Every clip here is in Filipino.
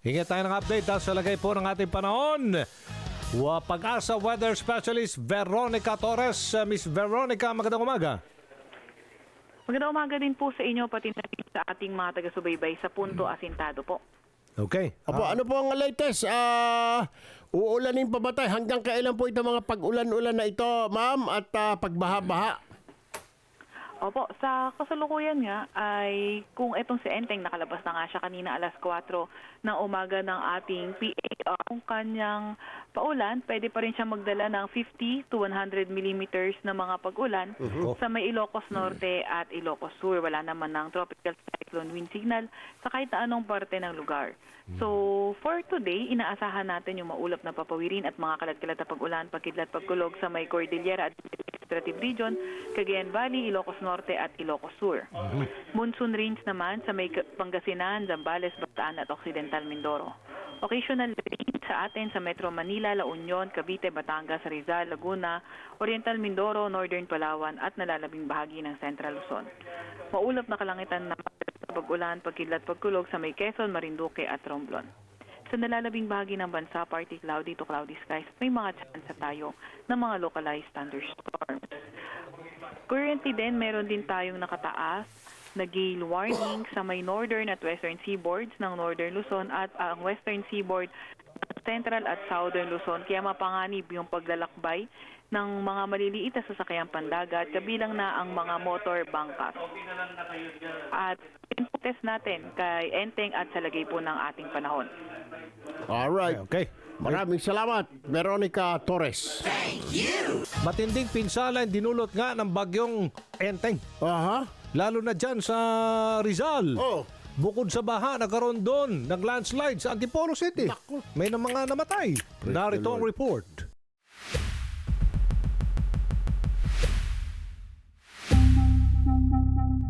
Hingi tayo ng update ha, sa lagay po ng ating panahon. Wa pag-asa weather specialist Veronica Torres. Uh, Miss Veronica, magandang umaga. Magandang umaga din po sa inyo pati na rin sa ating mga taga-subaybay sa Punto Mm. Asintado po. Okay. Apo, ano po ang latest? Ah, uulanin pa ba tayo? Hanggang kailan po ito mga pag-ulan-ulan na ito, ma'am? At ah, pagbaha-baha? Opo, sa kasalukuyan nga ay kung etong si Enteng nakalabas na nga siya kanina alas 4 ng umaga ng ating PAR kung kanyang paulan, pwede pa rin siya magdala ng 50 to 100 millimeters na mga pag-ulan sa may Ilocos Norte at Ilocos Sur. Wala naman ng tropical cyclone wind signal sa kahit na anong parte ng lugar. So, for today, inaasahan natin yung maulap na papawirin at mga kalat-kalat na pag-ulan, pagkidlat, pagkulog sa may Cordillera at Administrative Region, Cagayan Valley, Ilocos Norte at Ilocos Sur. Monsoon rains naman sa may Pangasinan, Zambales, Bataan at Occidental Mindoro. Occasional rain sa atin sa Metro Manila, La Union, Cavite, Batangas, Rizal, Laguna, Oriental Mindoro, Northern Palawan at nalalabing bahagi ng Central Luzon. Maulap na kalangitan na pag-ulan, pagkidlat, pagkulog sa may Quezon, Marinduque at Romblon. Sa nalalabing bahagi ng bansa, partly cloudy to cloudy skies, may mga chance tayo ng mga localized thunderstorms. Currently din, meron din tayong nakataas na gale warning sa may northern at western seaboards ng northern Luzon at ang western seaboard ng central at southern Luzon. Kaya mapanganib yung paglalakbay ng mga maliliit na sasakyang pandagat, kabilang na ang mga motor bangkas. At test natin kay Enteng at sa lagay po ng ating panahon. Alright. Okay. Maraming salamat, Veronica Torres. Matinding pinsala ang dinulot nga ng bagyong Enteng. Aha. Lalo na dyan sa Rizal. Oh. Bukod sa baha, nagkaroon doon ng landslide sa Antipolo City. Naku. May na mga namatay. Narito ang report.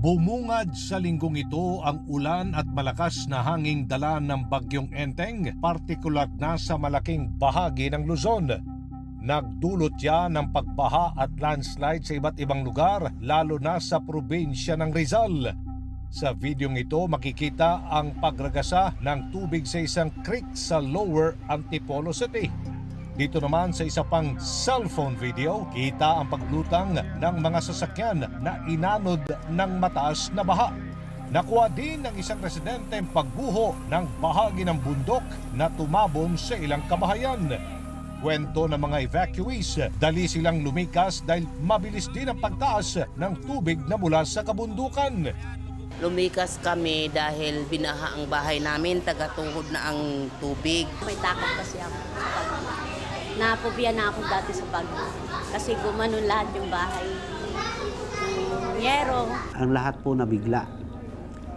Bumungad sa linggong ito ang ulan at malakas na hanging dala ng bagyong Enteng, partikular na sa malaking bahagi ng Luzon. Nagdulot yan ng pagbaha at landslide sa iba't ibang lugar, lalo na sa probinsya ng Rizal. Sa videong ito makikita ang pagragasa ng tubig sa isang creek sa Lower Antipolo City. Dito naman sa isa pang cellphone video, kita ang paglutang ng mga sasakyan na inanod ng mataas na baha. Nakuha din ng isang residente ang pagguho ng bahagi ng bundok na tumabon sa ilang kabahayan. Kwento ng mga evacuees, dali silang lumikas dahil mabilis din ang pagtaas ng tubig na mula sa kabundukan. Lumikas kami dahil binaha ang bahay namin, tagatungkod na ang tubig. May takot kasi ako sa bagyo. Napobiya na ako dati sa bagyo. Kasi gumanon lahat yung bahay. Yung Yero. ang lahat po nabigla.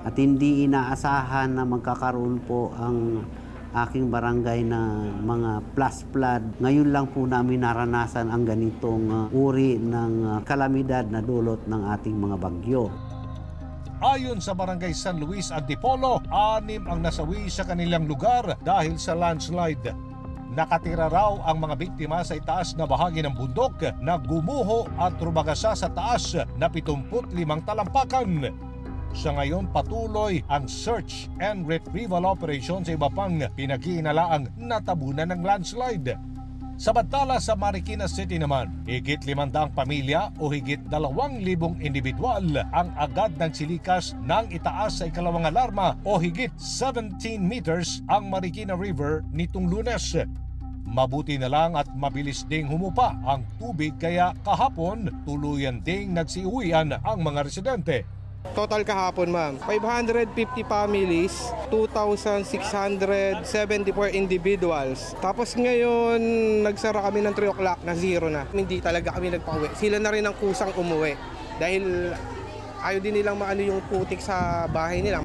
At hindi inaasahan na magkakaroon po ang aking barangay na mga plus flood. Ngayon lang po namin naranasan ang ganitong uh, uri ng uh, kalamidad na dulot ng ating mga bagyo. Ayon sa Barangay San Luis Antipolo, anim ang nasawi sa kanilang lugar dahil sa landslide. Nakatira raw ang mga biktima sa itaas na bahagi ng bundok na gumuho at rumagasa sa taas na 75 talampakan. Sa ngayon patuloy ang search and retrieval operation sa iba pang pinag-iinalaang natabunan ng landslide. Samantala sa Marikina City naman, higit 500 pamilya o higit 2,000 individual ang agad ng silikas ng itaas sa ikalawang alarma o higit 17 meters ang Marikina River nitong lunes. Mabuti na lang at mabilis ding humupa ang tubig kaya kahapon tuluyan ding nagsiuwian ang mga residente. Total kahapon, ma'am. 550 families, 2,674 individuals. Tapos ngayon, nagsara kami ng 3 o'clock na zero na. Hindi talaga kami nagpauwi. Sila na rin ang kusang umuwi. Dahil ayaw din nilang maano yung putik sa bahay nila.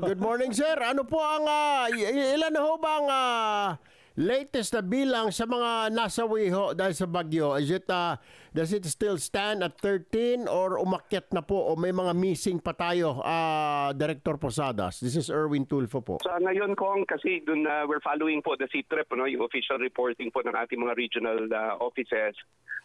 Good morning, sir. Ano po ang, i- ilan na ho bang ah, latest na bilang sa mga nasawi ho dahil sa bagyo, is it, uh, does it still stand at 13 or umakyat na po o may mga missing pa tayo, uh, Director Posadas? This is Erwin Tulfo po. Sa ngayon kong kasi dun uh, we're following po the CTREP no yung official reporting po ng ating mga regional uh, offices.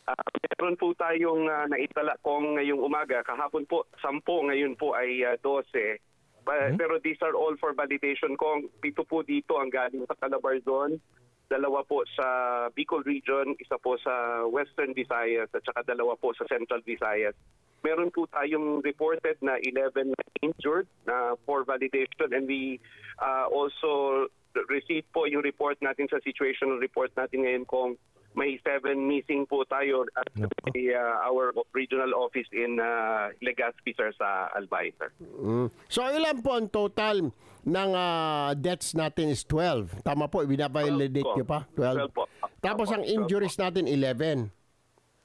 Uh, meron po tayong uh, naitala kong ngayong umaga kahapon po 10 ngayon po ay uh, 12. Ba- Pero these are all for validation kong pito po dito ang galing sa Calabarzon, dalawa po sa Bicol region, isa po sa Western Visayas at saka dalawa po sa Central Visayas. Meron po tayong reported na 11 na injured na for validation and we uh, also received po yung report natin sa situational report natin ngayon kung may seven missing po tayo at the, uh, our regional office in uh, Legazpi sir sa Albay sir. Mm. So ilan po ang total ng ah, deaths natin is 12. Tama po, binabalidate 12 po. nyo pa? 12. 12 po. Tapos ang 12 po. injuries natin 11.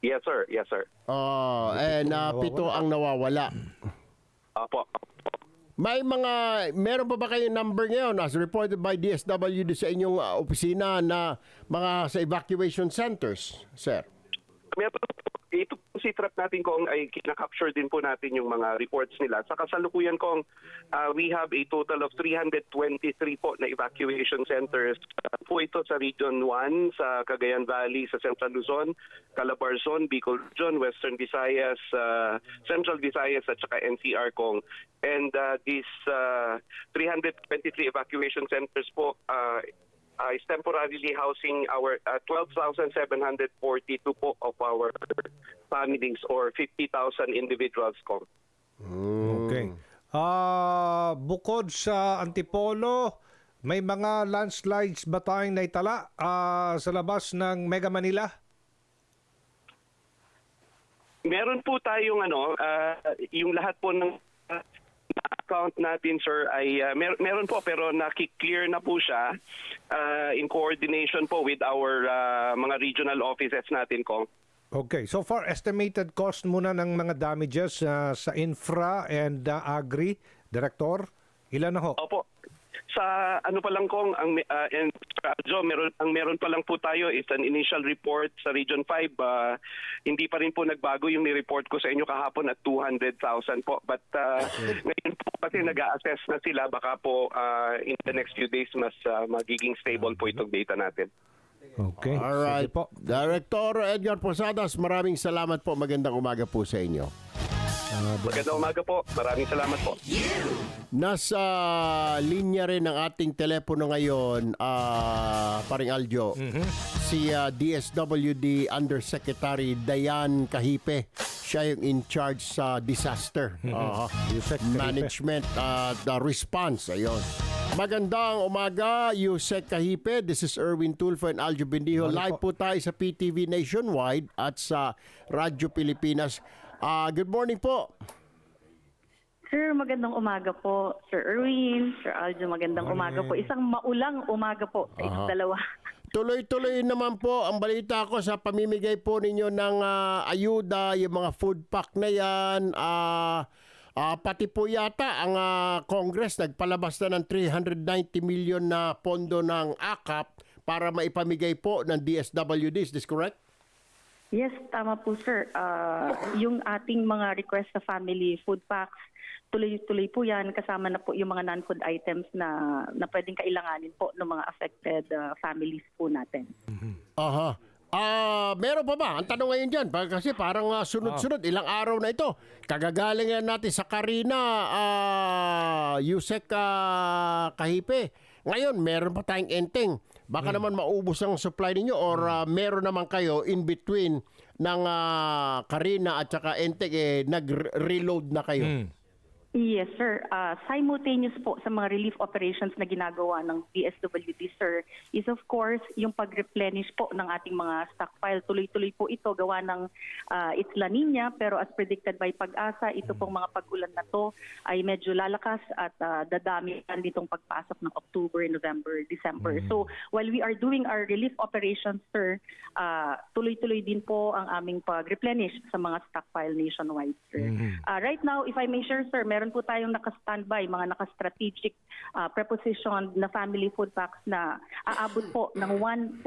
Yes sir, yes sir. Oh, eh na pito ang nawawala. Apo. May mga meron pa ba kayong number ngayon as reported by DSWD sa inyong ah, opisina na mga sa evacuation centers, sir? Meron ito po si trap natin kung ay kinakapture din po natin yung mga reports nila. Sa kasalukuyan kong uh, we have a total of 323 po na evacuation centers. Uh, po ito sa Region 1, sa Cagayan Valley, sa Central Luzon, Calabarzon, Bicol Region, Western Visayas, uh, Central Visayas at saka NCR kong. And uh, these uh, 323 evacuation centers po uh, uh, is temporarily housing our uh, 12,742 po of our families or 50,000 individuals ko. Okay. Ah, bukod sa Antipolo, may mga landslides ba tayong naitala ah, sa labas ng Mega Manila? Meron po tayong ano, uh, yung lahat po ng uh, account natin sir ay uh, mer- meron po pero naki-clear na po siya uh, in coordination po with our uh, mga regional offices natin ko. Okay. So far, estimated cost muna ng mga damages ah, sa infra and ah, agri, Director? Ilan na ho? Opo. Sa ano pa lang kong ang uh, and Joe, meron ang meron pa lang po tayo is an initial report sa Region 5. Uh, hindi pa rin po nagbago yung ni-report ko sa inyo kahapon at 200,000 po. But uh, ngayon po kasi nag-assess na sila baka po uh, in the next few days mas uh, magiging stable po itong data natin. Okay. All right. Po. Director Edgar Posadas, maraming salamat po. Magandang umaga po sa inyo. Magandang umaga po. Maraming salamat po. Nasa linya rin ng ating telepono ngayon, ah, paring Aljo, si ah, DSWD Undersecretary Dayan Kahipe. Siya yung in charge sa disaster Yusek Kahipe. management at the response. Ayun. Magandang umaga, Yusek Kahipe. This is Erwin Tulfo and Aljo Bendijo. Live po tayo sa PTV Nationwide at sa Radyo Pilipinas. Ah, good morning po. Sir, magandang umaga po. Sir Erwin, Sir Aljo, magandang umaga po. Isang maulang umaga po sa inyong dalawa. Tuloy-tuloy naman po ang balita ko sa pamimigay po ninyo ng ah, ayuda, yung mga food pack na yan. ah, ah, pati po yata ang ah, Congress nagpalabas na ng 390 million na pondo ng AKAP para maipamigay po ng DSWD. Is this correct? Yes, tama po sir. Ah, yung ating mga request sa family food packs, tuloy-tuloy po yan. Kasama na po yung mga non-food items na, na pwedeng kailanganin po ng mga affected ah, families po natin. Aha. Ah, meron pa ba? Ang tanong ngayon dyan, pa- kasi parang ah, sunod-sunod, ilang araw na ito. Kagagaling yan natin sa Karina, ah, Yusek ah, Kahipe. Ngayon, meron pa tayong enteng. Baka naman maubos ang supply ninyo or ah, meron naman kayo in between ng ah, Karina at saka enteng, eh, nag-reload na kayo. Yes, sir. Uh, simultaneous po sa mga relief operations na ginagawa ng DSWD, sir, is of course yung pag-replenish po ng ating mga stockpile. Tuloy-tuloy po ito gawa ng uh, it's La Nina, pero as predicted by Pag-asa, ito pong mga pag-ulan na to ay medyo lalakas at uh, dadami yan ditong pagpasok ng October, November, December. So while we are doing our relief operations, sir, uh, tuloy-tuloy din po ang aming pag-replenish sa mga stockpile nationwide, sir. Uh, right now, if I may share, sir, meron meron po tayong naka-standby, mga naka-strategic ah, prepositioned na family food packs na aabot po ng 1.6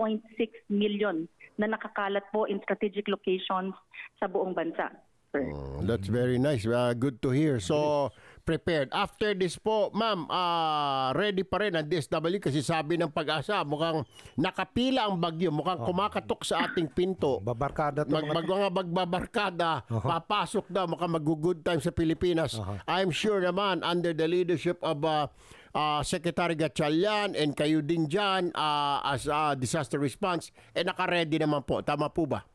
million na nakakalat po in strategic locations sa buong bansa. Sir. Mm, That's very nice. Uh, good to hear. So, prepared. After this po, ma'am, ah, ready pa rin ang DSW kasi sabi ng pag-asa, mukhang nakapila ang bagyo, mukhang kumakatok sa ating pinto. Babarkada to Mag, mga mag, mga bagbabarkada, papasok daw, mukhang mag-good time sa Pilipinas. I'm sure naman, under the leadership of uh, uh, Secretary Gatchalian and kayo din dyan uh, as uh, disaster response, eh naka-ready naman po. Tama po ba?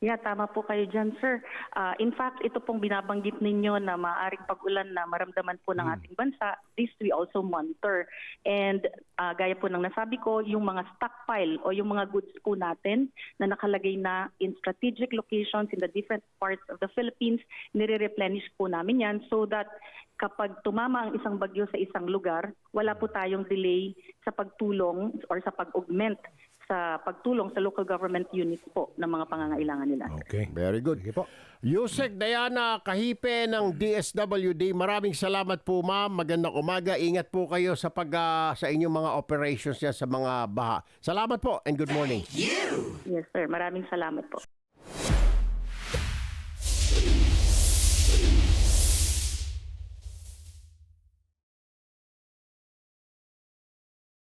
Yeah, tama po kayo dyan, sir. Ah, in fact, ito pong binabanggit ninyo na maaaring pag-ulan na maramdaman po ng ating bansa, this we also monitor. And ah, gaya po ng nasabi ko, yung mga stockpile o yung mga goods po natin na nakalagay na in strategic locations in the different parts of the Philippines, nire-replenish po namin yan so that kapag tumama ang isang bagyo sa isang lugar, wala po tayong delay sa pagtulong or sa pag-augment sa pagtulong sa local government units po ng mga pangangailangan nila. Okay. Very good. Sige po. Yusek Diana Kahipe ng DSWD, maraming salamat po ma'am. Magandang umaga. Ingat po kayo sa pag ah, sa inyong mga operations niya sa mga baha. Salamat po and good morning. Yes, sir. Maraming salamat po.